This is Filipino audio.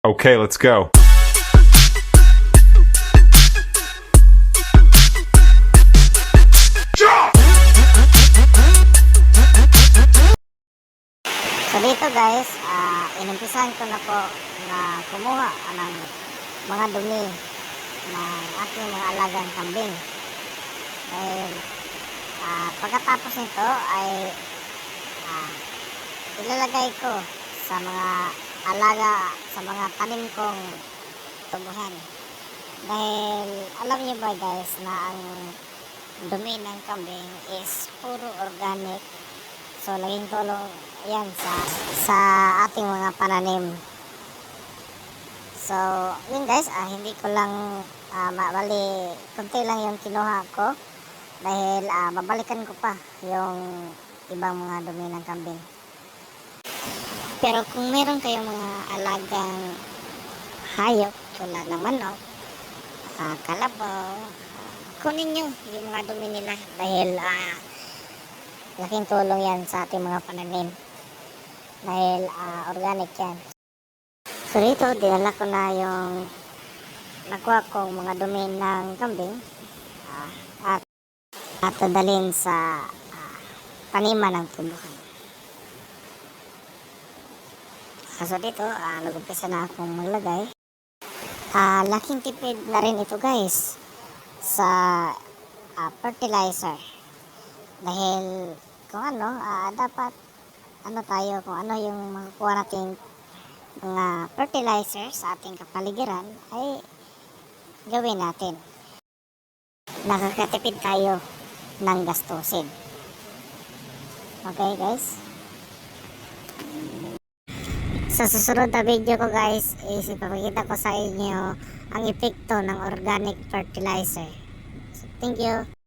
Okay, let's go. So dito guys, ah inumpisahan ko na po na kumuha ng mga dumi ng aking mga alagang kambing. Dahil ah, pagkatapos nito ay ah, ilalagay ko sa mga alaga, sa mga tanim kong tubuhan. Dahil alam niyo ba guys na ang dumi ng kambing is puro organic So, laging tulong yan sa, sa ating mga pananim. So, yun guys, ah, hindi ko lang, ah, ma- bali, kunti lang yung kinuha ko. Dahil ah, babalikan ko pa yung ibang mga dumi ng kambing. Pero kung meron kayong mga alagang hayop tulad ng manok, ah, kalabaw, ah, kunin nyo yung mga dumi nila dahil ah, laking tulong yan sa ating mga pananim. Dahil ah, organic yan. So dito dinala ko na yung nakuha kong mga dumi ng kambing ah, at at dadalhin sa ah, taniman ng tubuhan kaso dito ah, nag-umpisa na akong maglagay ah, laking tipid na rin ito guys sa ah, fertilizer dahil kung ano, ah, dapat ano tayo, kung ano yung makukuha nating mga fertilizer sa ating kapaligiran ay gawin natin. Nakakatipid tayo ng gastusin. Okay guys? Sa susunod na video ko guys, is ipapakita ko sa inyo ang epekto ng organic fertilizer. So, thank you.